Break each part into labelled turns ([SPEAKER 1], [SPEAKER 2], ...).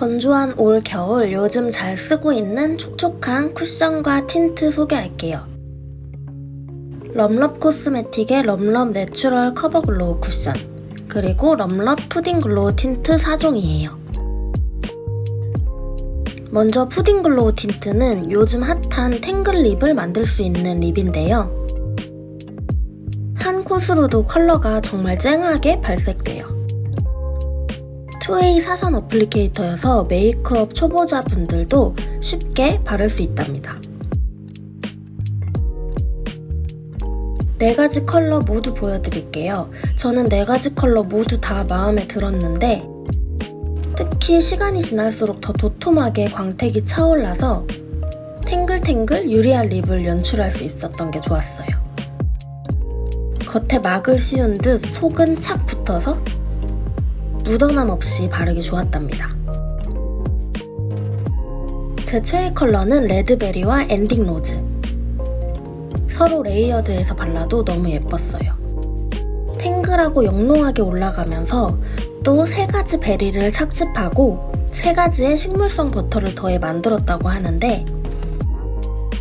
[SPEAKER 1] 건조한 올 겨울 요즘 잘 쓰고 있는 촉촉한 쿠션과 틴트 소개할게요. 럼럽 코스메틱의 럼럽 내추럴 커버 글로우 쿠션 그리고 럼럽 푸딩 글로우 틴트 4종이에요. 먼저 푸딩 글로우 틴트는 요즘 핫한 탱글 립을 만들 수 있는 립인데요. 한 콧으로도 컬러가 정말 쨍하게 발색돼요. 2A 사선 어플리케이터여서 메이크업 초보자 분들도 쉽게 바를 수 있답니다. 네 가지 컬러 모두 보여드릴게요. 저는 네 가지 컬러 모두 다 마음에 들었는데 특히 시간이 지날수록 더 도톰하게 광택이 차올라서 탱글탱글 유리한 립을 연출할 수 있었던 게 좋았어요. 겉에 막을 씌운 듯 속은 착 붙어서 묻어남 없이 바르기 좋았답니다. 제 최애 컬러는 레드베리와 엔딩 로즈. 서로 레이어드해서 발라도 너무 예뻤어요. 탱글하고 영롱하게 올라가면서 또 세 가지 베리를 착즙하고 세 가지의 식물성 버터를 더해 만들었다고 하는데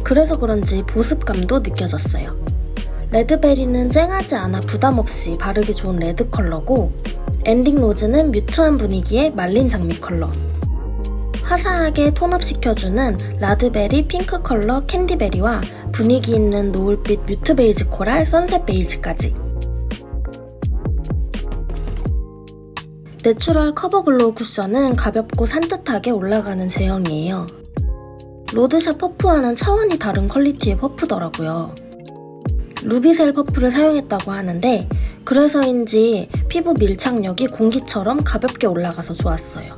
[SPEAKER 1] 그래서 그런지 보습감도 느껴졌어요. 레드베리는 쨍하지 않아 부담 없이 바르기 좋은 레드 컬러고 엔딩 로즈는 뮤트한 분위기의 말린 장미 컬러. 화사하게 톤업 시켜주는 라드베리 핑크 컬러 캔디베리와 분위기 있는 노을빛 뮤트 베이지 코랄 선셋 베이지까지. 내추럴 커버 글로우 쿠션은 가볍고 산뜻하게 올라가는 제형이에요. 로드샵 퍼프와는 차원이 다른 퀄리티의 퍼프더라고요. 루비셀 퍼프를 사용했다고 하는데 그래서인지 피부 밀착력이 공기처럼 가볍게 올라가서 좋았어요.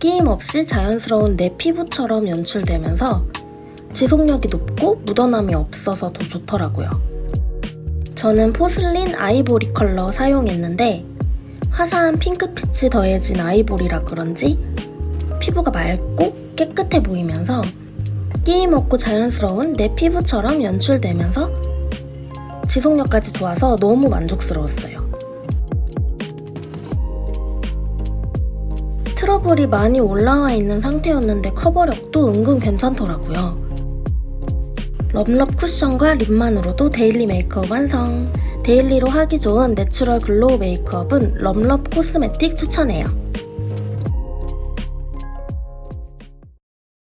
[SPEAKER 1] 끼임 없이 자연스러운 내 피부처럼 연출되면서 지속력이 높고 묻어남이 없어서 더 좋더라고요. 저는 포슬린 아이보리 컬러 사용했는데 화사한 핑크빛이 더해진 아이보리라 그런지 피부가 맑고 깨끗해 보이면서 끼임 없고 자연스러운 내 피부처럼 연출되면서 지속력까지 좋아서 너무 만족스러웠어요. 트러블이 많이 올라와 있는 상태였는데 커버력도 은근 괜찮더라고요. 럼럽 쿠션과 립만으로도 데일리 메이크업 완성! 데일리로 하기 좋은 내추럴 글로우 메이크업은 럼럽 코스메틱 추천해요.